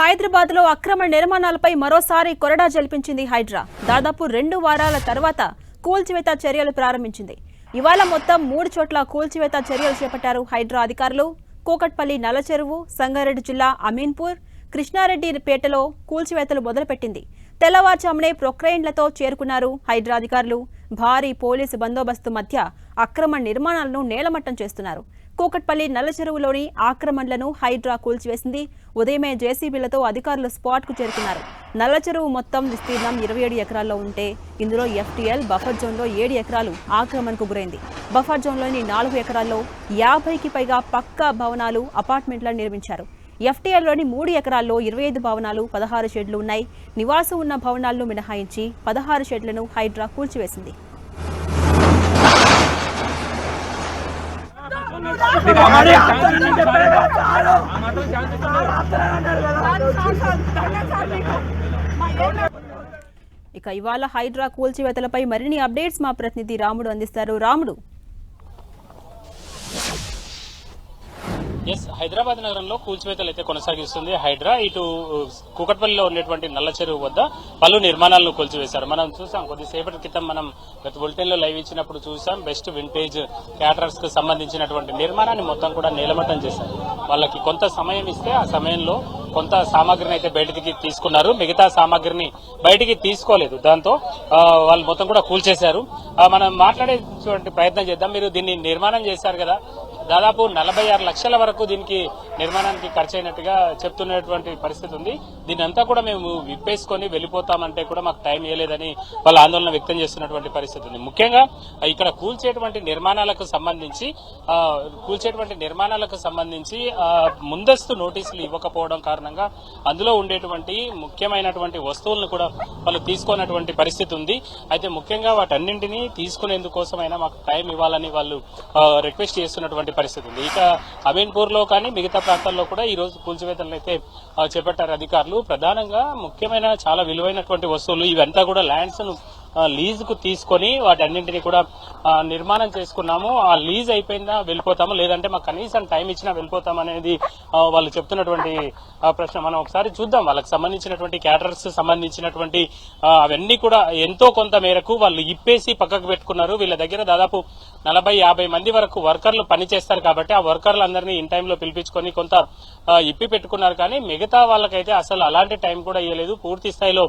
హైదరాబాద్లో అక్రమ నిర్మాణాలపై మరోసారి కొరడా జల్పించింది హైడ్రా. దాదాపు రెండు వారాల తర్వాత కూల్చివేత చర్యలు ప్రారంభించింది. ఇవాళ మొత్తం మూడు చోట్ల కూల్చివేత చర్యలు చేపట్టారు హైడ్రా అధికారులు. కూకట్పల్లి నల్లచెరువు సంగారెడ్డి జిల్లా అమీన్పూర్ కృష్ణారెడ్డిపేటలో కూల్చివేతలు మొదలుపెట్టింది. తెల్లవారుజామునే ప్రొక్రెయిన్లతో చేరుకున్నారు హైడ్రా అధికారులు. భారీ పోలీసు బందోబస్తు మధ్య అక్రమ నిర్మాణాలను నేలమట్టం చేస్తున్నారు. కూకట్పల్లి నల్లచెరువులోని ఆక్రమణలను హైడ్రా కూల్చివేసింది. ఉదయమే జేసీబీలతో అధికారులు స్పాట్కు చేరుకున్నారు. నల్లచెరువు మొత్తం విస్తీర్ణం ఇరవై ఏడు ఎకరాల్లో ఉంటే ఇందులో ఎఫ్టీఎల్ బఫర్ జోన్లో ఏడు ఎకరాలు ఆక్రమణకు గురైంది. బఫర్ జోన్లోని నాలుగు ఎకరాల్లో యాభైకి పైగా పక్కా భవనాలు అపార్ట్మెంట్లను నిర్మించారు. ఎఫ్టీఎల్లోని మూడు ఎకరాల్లో ఇరవై ఐదు భవనాలు పదహారు షెడ్లు ఉన్నాయి. నివాసం ఉన్న భవనాలను మినహాయించి పదహారు షెడ్లను హైడ్రా కూల్చివేసింది. ఇక ఇవాళ హైడ్రా కూల్చివేతలపై మరిన్ని అప్డేట్స్ మా ప్రతినిధి రాముడు అందిస్తారు. రాముడు. ఎస్ హైదరాబాద్ నగరంలో కూల్చివేతలు అయితే కొనసాగిస్తుంది. హైడ్రా ఇటు కూకట్పల్లిలో ఉన్నటువంటి నల్ల చెరువు వద్ద పలు నిర్మాణాలను కూల్చివేశారు. మనం చూసాం కొద్దిసేపటి క్రితం మనం గత బులెటిన్లో లైవ్ ఇచ్చినప్పుడు చూసాం బెస్ట్ వింటేజ్ క్యాటరర్స్కు సంబంధించినటువంటి నిర్మాణాన్ని మొత్తం కూడా నేలమట్టం చేశారు. వాళ్ళకి కొంత సమయం ఇస్తే ఆ సమయంలో కొంత సామాగ్రిని అయితే బయటికి తీసుకున్నారు. మిగతా సామాగ్రిని బయటికి తీసుకోలేదు. దాంతో వాళ్ళు మొత్తం కూడా కూల్చేశారు. మనం మాట్లాడేటువంటి ప్రయత్నం చేద్దాం. మీరు దీన్ని నిర్మాణం చేశారు కదా దాదాపు నలభై ఆరు లక్షల వరకు దీనికి నిర్మాణానికి ఖర్చు అయినట్టుగా చెప్తున్నటువంటి పరిస్థితి ఉంది. దీని అంతా కూడా మేము విప్పేసుకొని వెళ్ళిపోతామంటే కూడా మాకు టైం ఇవ్వలేదని వాళ్ళ ఆందోళన వ్యక్తం చేస్తున్నటువంటి పరిస్థితి ఉంది. ముఖ్యంగా ఇక్కడ కూల్చేటువంటి నిర్మాణాలకు సంబంధించి కూల్చేటువంటి నిర్మాణాలకు సంబంధించి ముందస్తు నోటీసులు ఇవ్వకపోవడం కారణంగా అందులో ఉండేటువంటి ముఖ్యమైనటువంటి వస్తువులను కూడా వాళ్ళు తీసుకున్నటువంటి పరిస్థితి ఉంది. అయితే ముఖ్యంగా వాటన్నింటినీ తీసుకునేందుకోసమైనా మాకు టైం ఇవ్వాలని వాళ్ళు రిక్వెస్ట్ చేస్తున్నటువంటి పరిస్థితి ఉంది. ఇక అమీన్పూర్లో కానీ మిగతా ప్రాంతాల్లో కూడా ఈ రోజు కూల్చివేతలను అయితే చేపట్టారు అధికారులు. ప్రధానంగా ముఖ్యమైన చాలా విలువైనటువంటి వస్తువులు ఇవంతా కూడా ల్యాండ్స్ లీజుకు తీసుకొని వాటన్నింటినీ కూడా నిర్మాణం చేసుకున్నాము. ఆ లీజ్ అయిపోయిందా వెళ్ళిపోతాము? లేదంటే మాకు కనీసం టైం ఇచ్చినా వెళ్ళిపోతాం అనేది వాళ్ళు చెప్తున్నటువంటి ప్రశ్న మనం ఒకసారి చూద్దాం. వాళ్ళకి సంబంధించినటువంటి క్యాటరర్స్ సంబంధించినటువంటి అవన్నీ కూడా ఎంతో కొంత మేరకు వాళ్ళు ఇప్పేసి పక్కకు పెట్టుకున్నారు. వీళ్ళ దగ్గర దాదాపు నలభై యాభై మంది వరకు వర్కర్లు పనిచేస్తారు కాబట్టి ఆ వర్కర్లు అందరినీ ఇన్ టైంలో పిలిపించుకొని కొంత ఇప్పి పెట్టుకున్నారు. కానీ మిగతా వాళ్ళకైతే అసలు అలాంటి టైం కూడా ఇవ్వలేదు పూర్తి స్థాయిలో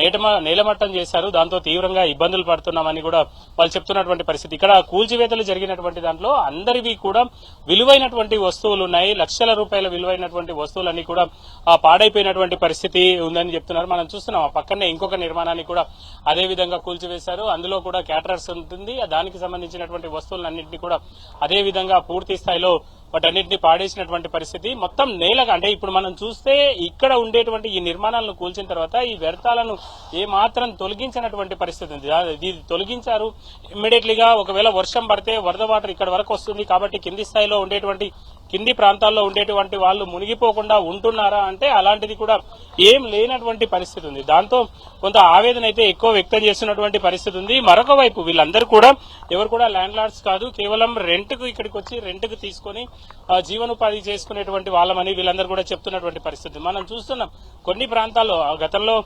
నేటమ నేలమట్టం చేశారు. దాంతో తీవ్రంగా ఇబ్బందులు పడుతున్నామని కూడా వాళ్ళు చెప్తున్నటువంటి పరిస్థితి. ఇక్కడ కూల్చివేతలు జరిగినటువంటి దాంట్లో అందరివి కూడా విలువైనటువంటి వస్తువులు ఉన్నాయి. లక్షల రూపాయల విలువైనటువంటి వస్తువులన్నీ కూడా ఆ, పాడైపోయినటువంటి పరిస్థితి ఉందని చెప్తున్నారు. మనం చూస్తున్నాం ఆ పక్కనే ఇంకొక నిర్మాణాన్ని కూడా అదే విధంగా కూల్చివేశారు. అందులో కూడా క్యాటరర్స్ ఉంటుంది. దానికి సంబంధించినటువంటి వస్తువులన్నింటినీ కూడా అదే విధంగా పూర్తి స్థాయిలో వాటన్నింటినీ పాడేసినటువంటి పరిస్థితి. మొత్తం నేలగా అంటే ఇప్పుడు మనం చూస్తే ఇక్కడ ఉండేటువంటి ఈ నిర్మాణాలను కూల్చిన తర్వాత ఈ వ్యర్థాలను ఏ మాత్రం తొలగించినటువంటి పరిస్థితి ఉంది. ఇది తొలగించారు. ఇమ్మీడియట్లీగా ఒకవేళ వర్షం పడితే వరద వాటర్ ఇక్కడ వరకు వస్తుంది కాబట్టి కింది స్థాయిలో ఉండేటువంటి కింది ప్రాంతాల్లో ఉండేటువంటి వాళ్ళు మునిగిపోకుండా ఉంటున్నారా అంటే అలాంటిది కూడా ఏం లేనటువంటి పరిస్థితి ఉంది. దాంతో కొంత ఆవేదన అయితే ఎక్కువ వ్యక్తం చేస్తున్నటువంటి పరిస్థితి ఉంది. మరొక వైపు వీళ్ళందరూ కూడా ఎవరు కూడా ల్యాండ్ లార్డ్స్ కాదు కేవలం రెంట్కు ఇక్కడికి వచ్చి రెంట్కు తీసుకొని జీవనోపాధి చేసుకునేటువంటి వాళ్ళమని వీళ్ళందరూ కూడా చెప్తున్నటువంటి పరిస్థితి. మనం చూస్తున్నాం కొన్ని ప్రాంతాల్లో ఆ, గతంలో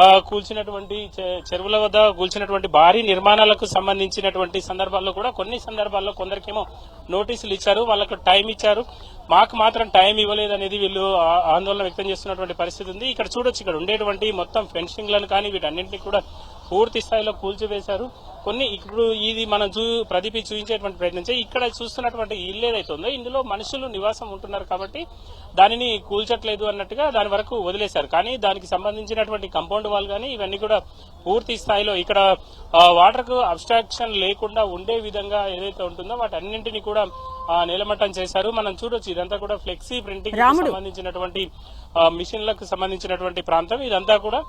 కూల్చినటువంటి చెరువుల వద్ద కూల్చినటువంటి భారీ నిర్మాణాలకు సంబంధించినటువంటి సందర్భాల్లో కూడా కొన్ని సందర్భాల్లో కొందరికేమో నోటీసులు ఇచ్చారు వాళ్ళకు టైం ఇచ్చారు. మాకు మాత్రం టైం ఇవ్వలేదు అనేది వీళ్ళు ఆ- ఆందోళన వ్యక్తం చేస్తున్నటువంటి పరిస్థితి ఉంది. ఇక్కడ చూడొచ్చు ఇక్కడ ఉండేటువంటి మొత్తం ఫెన్సింగ్లను కానీ వీటన్నింటినీ కూడా పూర్తి స్థాయిలో కూల్చివేశారు. కొన్ని ఇప్పుడు ఇది మనం చూ ప్రదీపి చూపించేటువంటి ప్రయత్నం చేయి. ఇక్కడ చూస్తున్నటువంటి ఇల్లు ఏదైతే ఉందో ఇందులో మనుషులు నివాసం ఉంటున్నారు కాబట్టి దానిని కూల్చట్లేదు అన్నట్టుగా దాని వరకు వదిలేశారు. కానీ దానికి సంబంధించినటువంటి కంపౌండ్ వాల్ కానీ ఇవన్నీ కూడా పూర్తి స్థాయిలో ఇక్కడ వాటర్కు అబ్స్ట్రాక్షన్ లేకుండా ఉండే విధంగా ఏదైతే ఉంటుందో వాటన్నింటినీ కూడా నేలమట్టం చేశారు. మనం చూడొచ్చు ఇదంతా కూడా ఫ్లెక్సీ ప్రింటింగ్. సంబంధించినటువంటి మిషన్లకు సంబంధించినటువంటి ప్రాంతం. ఇదంతా కూడా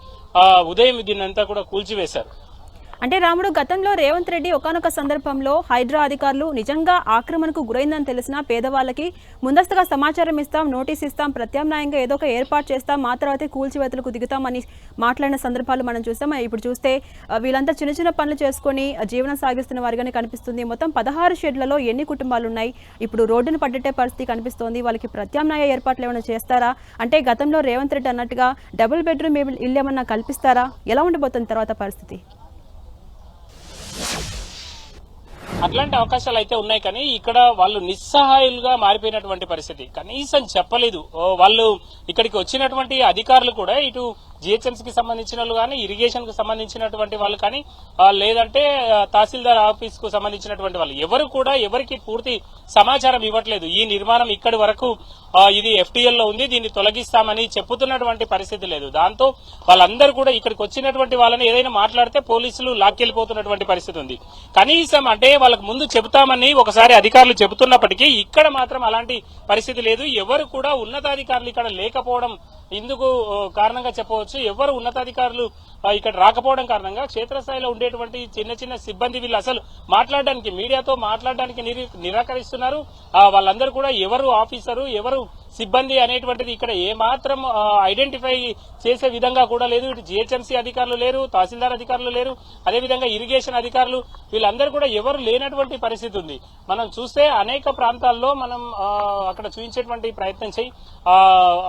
ఉదయం దీన్ని అంతా కూడా కూల్చివేశారు. అంటే రాముడు గతంలో రేవంత్ రెడ్డి ఒకనొక సందర్భంలో హైడ్రా అధికారులు నిజంగా ఆక్రమణకు గురైందని తెలిసిన పేదవాళ్ళకి ముందస్తుగా సమాచారం ఇస్తాం నోటీస్ ఇస్తాం ప్రత్యామ్నాయంగా ఏదో ఒక ఏర్పాటు చేస్తాం మా తర్వాతే కూల్చివేతలకు దిగుతామని మాట్లాడిన సందర్భాలు మనం చూస్తాం. ఇప్పుడు చూస్తే వీళ్ళంతా చిన్న చిన్న పనులు చేసుకొని జీవనం సాగిస్తున్న వారిగానే కనిపిస్తుంది. మొత్తం పదహారు షెడ్లలో ఎన్ని కుటుంబాలు ఉన్నాయి ఇప్పుడు రోడ్డును పడ్డట్టే పరిస్థితి కనిపిస్తోంది. వాళ్ళకి ప్రత్యామ్నాయ ఏర్పాట్లు ఏమైనా చేస్తారా? అంటే గతంలో రేవంత్ రెడ్డి అన్నట్టుగా డబుల్ బెడ్రూమ్ ఇల్లు ఏమన్నా కల్పిస్తారా? ఎలా ఉండబోతుంది తర్వాత పరిస్థితి? అట్లాంటి అవకాశాలు అయితే ఉన్నాయి కానీ ఇక్కడ వాళ్ళు నిస్సహాయులుగా మారిపోయినటువంటి పరిస్థితి. కనీసం చెప్పలేదు. ఓ, వాళ్ళు ఇక్కడికి వచ్చినటువంటి అధికారులు కూడా ఇటు జిహెచ్ఎంసీకి సంబంధించిన వాళ్ళు కానీ ఇరిగేషన్కు సంబంధించినటువంటి వాళ్ళు కానీ లేదంటే తహసీల్దార్ ఆఫీస్కు సంబంధించినటువంటి వాళ్ళు. ఎవరు కూడా ఎవరికి పూర్తి సమాచారం ఇవ్వట్లేదు. ఈ నిర్మాణం ఇక్కడి వరకు ఇది ఎఫ్టీఎల్లో ఉంది. దీన్ని తొలగిస్తామని చెప్పుతున్నటువంటి పరిస్థితి లేదు. దాంతో వాళ్ళందరూ కూడా ఇక్కడికి వచ్చినటువంటి వాళ్ళని ఏదైనా మాట్లాడితే పోలీసులు లాక్కెళ్ళిపోతున్నటువంటి పరిస్థితి ఉంది. కనీసం అంటే వాళ్ళకు ముందు చెబుతామని ఒకసారి అధికారులు చెబుతున్నప్పటికీ ఇక్కడ మాత్రం అలాంటి పరిస్థితి లేదు. ఎవరు కూడా ఉన్నతాధికారులు ఇక్కడ లేకపోవడం ఇందుకు కారణంగా చెప్పవచ్చు ఎవరు ఉన్నతాధికారులు ఇక్కడ రాకపోవడం కారణంగా క్షేత్రస్థాయిలో ఉండేటువంటి చిన్న చిన్న సిబ్బంది వీళ్ళు అసలు మాట్లాడడానికి మీడియాతో మాట్లాడడానికి నిరాకరిస్తున్నారు. వాళ్ళందరూ కూడా ఎవరు ఆఫీసరు ఎవరు సిబ్బంది అనేటువంటిది ఇక్కడ ఏమాత్రం ఐడెంటిఫై చేసే విధంగా కూడా లేదు. ఇటు జిహెచ్ఎంసీ అధికారులు లేరు తహసీల్దార్ అధికారులు లేరు. అదేవిధంగా ఇరిగేషన్ అధికారులు వీళ్ళందరూ కూడా ఎవరు లేనటువంటి పరిస్థితి ఉంది. మనం చూస్తే అనేక ప్రాంతాల్లో మనం అక్కడ చూపించేటువంటి ప్రయత్నం చేయి.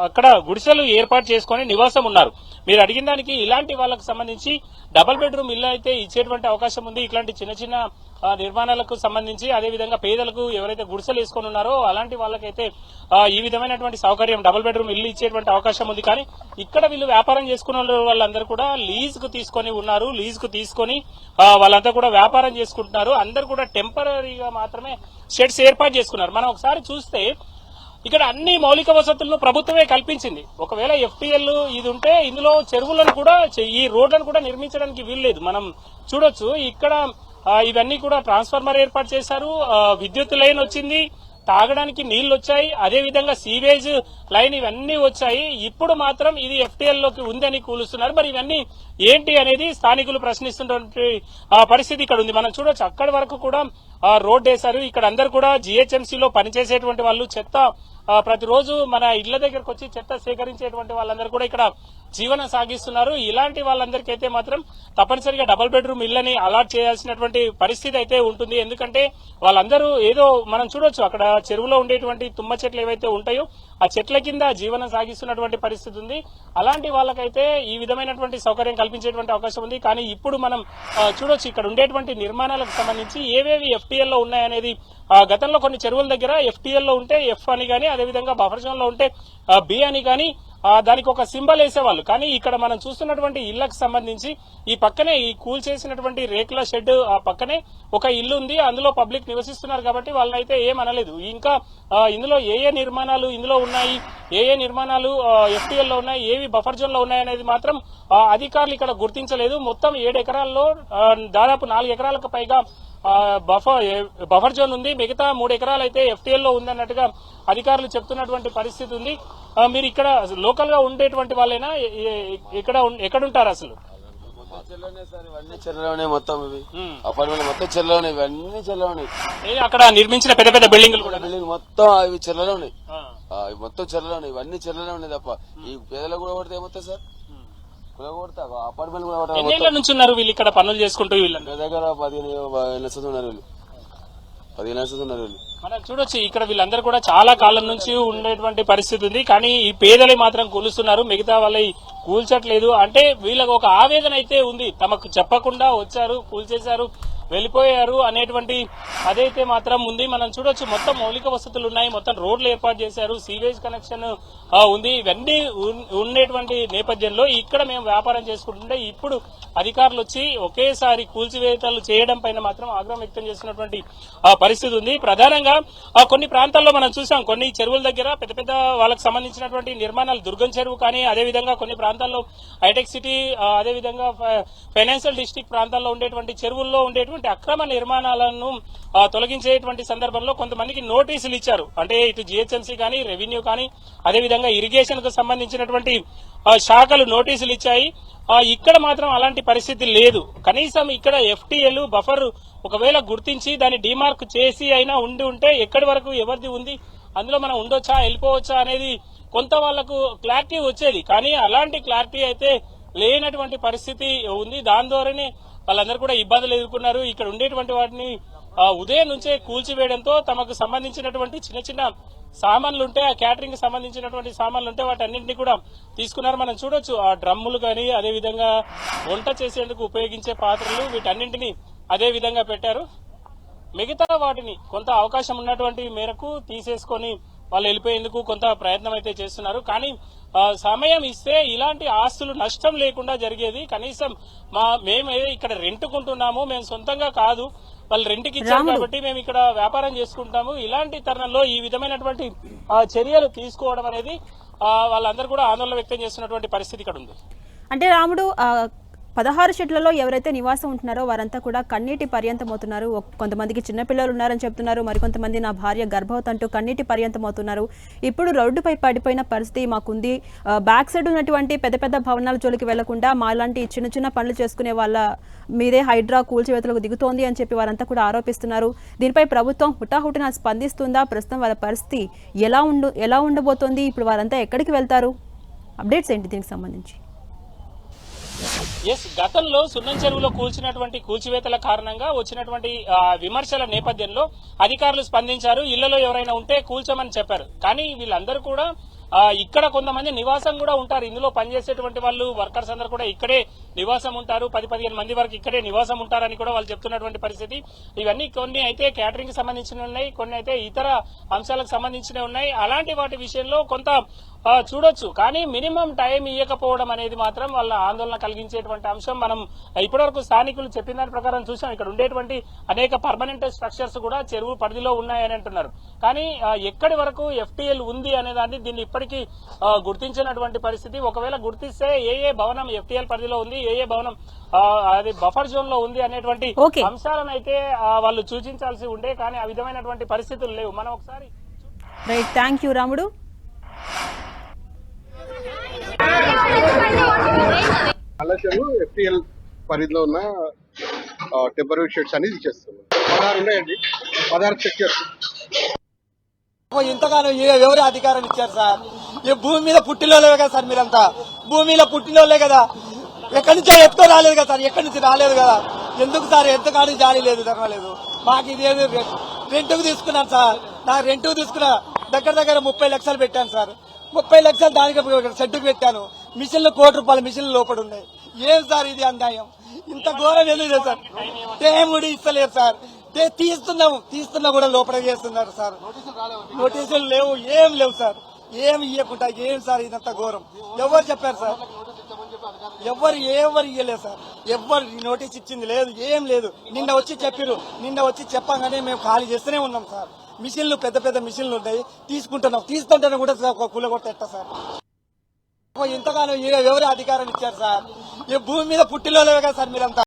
అక్కడ గుడిసెలు ఏర్పాటు చేసుకుని నివాసం ఉన్నారు. మీరు అడిగిన దానికి ఇలాంటి వాళ్ళకు సంబంధించి డబుల్ బెడ్రూమ్ ఇల్లు అయితే ఇచ్చేటువంటి అవకాశం ఉంది. ఇట్లాంటి చిన్న చిన్న నిర్మాణాలకు సంబంధించి అదేవిధంగా పేదలకు ఎవరైతే గుడిసెలు వేసుకొని ఉన్నారో అలాంటి వాళ్ళకైతే ఈ విధమైనటువంటి సౌకర్యం డబుల్ బెడ్రూమ్ ఇల్లు ఇచ్చేటువంటి అవకాశం ఉంది. కానీ ఇక్కడ వీళ్ళు వ్యాపారం చేసుకున్న వాళ్ళందరూ కూడా లీజ్కు తీసుకొని ఉన్నారు. లీజ్కు తీసుకొని వాళ్ళంతా కూడా వ్యాపారం చేసుకుంటున్నారు. అందరు కూడా టెంపరీగా మాత్రమే షెడ్స్ ఏర్పాటు చేసుకున్నారు. మనం ఒకసారి చూస్తే ఇక్కడ అన్ని మౌలిక వసతులను ప్రభుత్వమే కల్పించింది. ఒకవేళ ఎఫ్టీఎల్ ఇది ఉంటే ఇందులో చెరువులను కూడా ఈ రోడ్లను కూడా నిర్మించడానికి వీల్లేదు. మనం చూడొచ్చు ఇక్కడ ఇవన్నీ కూడా ట్రాన్స్ఫార్మర్ ఏర్పాటు చేశారు. విద్యుత్ లైన్ వచ్చింది. తాగడానికి నీళ్ళు వచ్చాయి. అదేవిధంగా సీవేజ్ లైన్ ఇవన్నీ వచ్చాయి. ఇప్పుడు మాత్రం ఇది ఎఫ్టీఎల్లోకి ఉందని కూలుస్తున్నారు. మరి ఇవన్నీ ఏంటి అనేది స్థానికులు ప్రశ్నిస్తున్నటువంటి పరిస్థితి ఇక్కడ ఉంది. మనం చూడొచ్చు. అక్కడి వరకు కూడా రోడ్ వేశారు. ఇక్కడ అందరు కూడా GHMC పనిచేసేటువంటి వాళ్ళు చెత్త ప్రతిరోజు మన ఇళ్ళ దగ్గరకు వచ్చి చెత్త సేకరించేటువంటి వాళ్ళందరూ కూడా ఇక్కడ జీవనం సాగిస్తున్నారు. ఇలాంటి వాళ్ళందరికీ అయితే మాత్రం తప్పనిసరిగా డబుల్ బెడ్రూమ్ ఇళ్ళని అలాట్ చేయాల్సినటువంటి పరిస్థితి అయితే ఉంటుంది. ఎందుకంటే వాళ్ళందరూ ఏదో మనం చూడొచ్చు అక్కడ చెరువులో ఉండేటువంటి తుమ్మ చెట్లు ఏవైతే ఉంటాయో ఆ చెట్ల కింద జీవనం సాగిస్తున్నటువంటి పరిస్థితి ఉంది. అలాంటి వాళ్ళకైతే ఈ విధమైనటువంటి సౌకర్యం కల్పించేటువంటి అవకాశం ఉంది. కానీ ఇప్పుడు మనం చూడొచ్చు ఇక్కడ ఉండేటువంటి నిర్మాణాలకు సంబంధించి ఏవేవి ఎఫ్టీఎల్లో ఉన్నాయనేది గతంలో కొన్ని చెరువుల దగ్గర ఎఫ్టీఎల్లో ఉంటే ఎఫ్ అని కానీ అదేవిధంగా బఫర్ జోన్ ఉంటే బి అని కానీ దానికి ఒక సింబల్ వేసేవాళ్ళు. కానీ ఇక్కడ మనం చూస్తున్నటువంటి ఇళ్ళకు సంబంధించి ఈ పక్కనే ఈ కూల్ చేసినటువంటి రేకుల షెడ్ ఆ పక్కనే ఒక ఇల్లు ఉంది. అందులో పబ్లిక్ నివసిస్తున్నారు కాబట్టి వాళ్ళైతే ఏం అనలేదు. ఇంకా ఇందులో ఏ ఏ నిర్మాణాలు ఇందులో ఉన్నాయి? ఏ ఏ నిర్మాణాలు ఎఫ్టీఎల్లో ఉన్నాయి? ఏవి బఫర్ జోన్లో ఉన్నాయి అనేది మాత్రం అధికారులు ఇక్కడ గుర్తించలేదు. మొత్తం ఏడు ఎకరాల్లో దాదాపు నాలుగు ఎకరాలకు పైగా బఫర్ బఫర్ జోన్ ఉంది. మిగతా మూడు ఎకరాలు అయితే ఎఫ్టీఎల్లో ఉందన్నట్టుగా అధికారులు చెప్తున్నటువంటి పరిస్థితి ఉంది. మీరు ఇక్కడ లోకల్గా ఉండేటువంటి వాళ్ళైనా ఎ- ఎ- ఎక్కడ ఉన్- ఎక్కడ ఉంటారు అసలు? చెల్లలోనే మొత్తం ఇవి. ఉమ్. అపార్ట్మెంట్ మొత్తం చెల్లలోనే ఇవన్నీ చెల్లలోనే ఏ అక్కడ నిర్మించిన పెద్ద పెద్ద బిల్డింగ్లు కూడా? బిల్డింగ్ మొత్తం ఇవి చెల్లలోనే ఆ, ఇవి మొత్తం చెల్లలోనే ఇవన్నీ చెల్లలోనే ఉన్నాయి తప్ప. ఈ పేదలకు కూడా కొడితే ఏమవుతాయి సార్? ఎన్నేళ్ళ నుంచి ఉన్నారు వీళ్ళు ఇక్కడ పనులు చేసుకుంటూ వీళ్ళందరూ? నా దగ్గర పదిహేను ఉన్నారు వీళ్ళు. పదిహేను ఉన్నారు వీళ్ళు. మనం చూడొచ్చు ఇక్కడ వీళ్ళందరూ కూడా చాలా కాలం నుంచి ఉండేటువంటి పరిస్థితి ఉంది. కానీ ఈ పేదలు మాత్రం కూలుస్తున్నారు మిగతా వాళ్ళ కూల్చట్లేదు. అంటే వీళ్ళకి ఒక ఆవేదన అయితే ఉంది. తమకు చెప్పకుండా వచ్చారు కూల్చేశారు. వెళ్ళిపోయారు అనేటువంటి అదైతే మాత్రం ఉంది. మనం చూడొచ్చు మొత్తం మౌలిక వసతులు ఉన్నాయి. మొత్తం రోడ్లు ఏర్పాటు చేశారు. సీవేజ్ కనెక్షన్ ఉంది. ఇవన్నీ ఉన్- ఉండేటువంటి నేపథ్యంలో ఇక్కడ మేము వ్యాపారం చేసుకుంటుంటే ఇప్పుడు అధికారులు వచ్చి ఒకేసారి కూల్చివేతలు చేయడం పైన మాత్రం ఆగ్రహం వ్యక్తం చేసినటువంటి ఆ, పరిస్థితి ఉంది. ప్రధానంగా ఆ, కొన్ని ప్రాంతాల్లో మనం చూసాం. కొన్ని చెరువుల దగ్గర పెద్ద పెద్ద వాళ్ళకి సంబంధించినటువంటి నిర్మాణాలు దుర్గం చెరువు కానీ అదేవిధంగా కొన్ని ప్రాంతాల్లో హైటెక్ సిటీ అదేవిధంగా ఫైనాన్షియల్ డిస్టిక్ ప్రాంతాల్లో ఉండేటువంటి చెరువుల్లో ఉండేటువంటి ఉన్నటువంటి అక్రమ నిర్మాణాలను తొలగించేటువంటి సందర్భంలో కొంతమందికి నోటీసులు ఇచ్చారు. అంటే ఇటు జిహెచ్ఎంసీ కానీ రెవెన్యూ కానీ అదేవిధంగా ఇరిగేషన్కు సంబంధించినటువంటి శాఖలు నోటీసులు ఇచ్చాయి. ఇక్కడ మాత్రం అలాంటి పరిస్థితి లేదు. కనీసం ఇక్కడ ఎఫ్టీఎల్ బఫర్ ఒకవేళ గుర్తించి దాన్ని డిమార్క్ చేసి అయినా ఉండి ఉంటే ఎక్కడి వరకు ఎవరిది ఉంది? అందులో మనం ఉండొచ్చా వెళ్ళిపోవచ్చా అనేది కొంత వాళ్ళకు క్లారిటీ వచ్చేది. కానీ అలాంటి క్లారిటీ అయితే లేనటువంటి పరిస్థితి ఉంది. దాని ద్వారానే వాళ్ళందరూ కూడా ఇబ్బందులు ఎదుర్కొన్నారు. ఇక్కడ ఉండేటువంటి వాటిని ఆ, ఉదయం నుంచే కూల్చివేయడంతో తమకు సంబంధించినటువంటి చిన్న చిన్న సామాన్లు ఉంటే ఆ క్యాటరింగ్ సంబంధించినటువంటి సామాన్లు ఉంటే వాటన్నింటినీ కూడా తీసుకున్నారు. మనం చూడొచ్చు ఆ డ్రమ్ములు కానీ అదే విధంగా వంట చేసేందుకు ఉపయోగించే పాత్రలు వీటన్నింటినీ అదే విధంగా పెట్టారు. మిగతా వాటిని కొంత అవకాశం ఉన్నటువంటి మేరకు తీసేసుకొని వాళ్ళు వెళ్ళిపోయేందుకు కొంత ప్రయత్నం అయితే చేస్తున్నారు. కానీ సమయం ఇస్తే ఇలాంటి ఆస్తులు నష్టం లేకుండా జరిగేది. కనీసం మా మేము ఇక్కడ రెంట్కుంటున్నాము మేము సొంతంగా కాదు. వాళ్ళు రెంట్కి ఇచ్చారు కాబట్టి మేము ఇక్కడ వ్యాపారం చేసుకుంటాము. ఇలాంటి తరుణంలో ఈ విధమైనటువంటి చర్యలు తీసుకోవడం అనేది వాళ్ళందరూ కూడా ఆందోళన వ్యక్తం చేస్తున్నటువంటి పరిస్థితి ఇక్కడ ఉంది అంటే రాముడు పదహారు షెడ్లలో ఎవరైతే నివాసం ఉంటున్నారో వారంతా కూడా కన్నీటి పర్యంతం అవుతున్నారు కొంతమందికి చిన్నపిల్లలు ఉన్నారని చెప్తున్నారు. మరికొంతమంది నా భార్య గర్భవతంటూ కన్నీటి పర్యంతం అవుతున్నారు ఇప్పుడు రోడ్డుపై పడిపోయిన పరిస్థితి మాకుంది. బ్యాక్ సైడ్ ఉన్నటువంటి పెద్ద పెద్ద భవనాల జోలికి వెళ్ళకుండా మాలాంటి చిన్న చిన్న పనులు చేసుకునే వాళ్ళ మీదే హైడ్రా కూల్చివేతలకు దిగుతోంది అని చెప్పి వారంతా కూడా ఆరోపిస్తున్నారు. దీనిపై ప్రభుత్వం హుటాహుటిన స్పందిస్తుందా? ప్రస్తుతం వాళ్ళ పరిస్థితి ఎలా ఉండు ఎలా ఉండబోతోంది? ఇప్పుడు వారంతా ఎక్కడికి వెళ్తారు? అప్డేట్స్ ఏంటి దీనికి సంబంధించి? ఎస్ గతంలో సున్నం చెరువులో కూల్చినటువంటి కూల్చివేతల కారణంగా వచ్చినటువంటి విమర్శల నేపథ్యంలో అధికారులు స్పందించారు. ఇళ్ళలో ఎవరైనా ఉంటే కూల్చమని చెప్పారు. కానీ వీళ్ళందరూ కూడా ఇక్కడ కొంతమంది నివాసం కూడా ఉంటారు. ఇందులో పనిచేసేటువంటి వాళ్ళు వర్కర్స్ అందరూ కూడా ఇక్కడే నివాసం ఉంటారు పది పదిహేను మంది వరకు ఇక్కడే నివాసం ఉంటారని కూడా వాళ్ళు చెప్తున్నటువంటి పరిస్థితి. ఇవన్నీ కొన్ని అయితే క్యాటరింగ్కి సంబంధించిన ఉన్నాయి. కొన్ని అయితే ఇతర అంశాలకు సంబంధించినవి ఉన్నాయి. అలాంటి వాటి విషయంలో కొంత చూడొచ్చు. కానీ మినిమం టైం ఇవ్వకపోవడం అనేది మాత్రం వాళ్ళ ఆందోళన కలిగించేటువంటి అంశం. మనం ఇప్పటివరకు స్థానికులు చెప్పిన దాని ప్రకారం చూసాం. ఇక్కడ ఉండేటువంటి అనేక పర్మనెంట్ స్ట్రక్చర్స్ కూడా చెరువు పరిధిలో ఉన్నాయని అంటున్నారు. కానీ ఎక్కడి వరకు ఎఫ్టీఎల్ ఉంది అనే దాన్ని దీన్ని ఇప్పటికీ గుర్తించినటువంటి పరిస్థితి. ఒకవేళ గుర్తిస్తే ఏ ఏ భవనం ఎఫ్టీఎల్ పరిధిలో ఉంది? ఏ ఏ భవనం అది బఫర్ జోన్లో ఉంది అనేటువంటి. అంశాలను అయితే వాళ్ళు సూచించాల్సి ఉండే కానీ ఆ విధమైనటువంటి పరిస్థితులు లేవు. మనం ఒకసారి right thank you Ramudu. FTL పరిధిలో ఉన్న టెంపరీ షెడ్స్ అనేది ఇచ్చేస్తున్నాం పదహారు ఉన్నాయండి. పదహారు ఇంతగానో ఎవరు అధికారం ఇచ్చారు సార్? ఈ భూమి మీద పుట్టినోళ్ళే కదా సార్ మీరంతా? భూమి మీద పుట్టినోళ్ళే కదా? ఎక్కడి నుంచో ఎత్తుకో రాలేదు కదా సార్ ఎక్కడి నుంచి రాలేదు కదా. ఎందుకు సార్ ఎంతగానో జాడీ లేదు జరగలేదు. మాకు ఇదేమి రె- రెంట్కు తీసుకున్నాను సార్. నా రెంట్కు తీసుకున్నా దగ్గర దగ్గర ముప్పై లక్షలు పెట్టాను సార్. ముప్పై లక్షలు దానికి షెడ్డుకు పెట్టాను. మిషన్లు కోటి రూపాయల మిషన్లు లోపల ఉన్నాయి. ఏం సార్ ఇది అన్యాయం? ఇంత ఘోరం ఎందుకు సార్? టైం కూడా ఇస్తలేదు సార్. తీస్తున్నాము. తీస్తున్నా కూడా లోపల చేస్తున్నారు సార్. నోటీసులు లేవు ఏం లేవు సార్. ఏం ఇవ్వకుండా ఏం సార్ ఇదంతా ఘోరం? ఎవరు చెప్పారు సార్? ఎవరు ఎవరు ఇవ్వలేదు సార్. ఎవరు ఈ నోటీస్ ఇచ్చింది లేదు ఏం లేదు. నిన్న వచ్చి చెప్పిరు నిన్న వచ్చి చెప్పగానే మేము ఖాళీ చేస్తూనే ఉన్నాం సార్. మిషన్లు పెద్ద పెద్ద మిషన్లు ఉన్నాయి తీసుకుంటున్నాం. తీసుకుంటేనే కూడా సార్ ఒక కూల కొట్టేస్తా సార్. ఓ ఎవరు అధికారం ఇచ్చారు సార్? ఈ భూమి మీద పుట్టిలోనే కదా సార్ మీరంతా?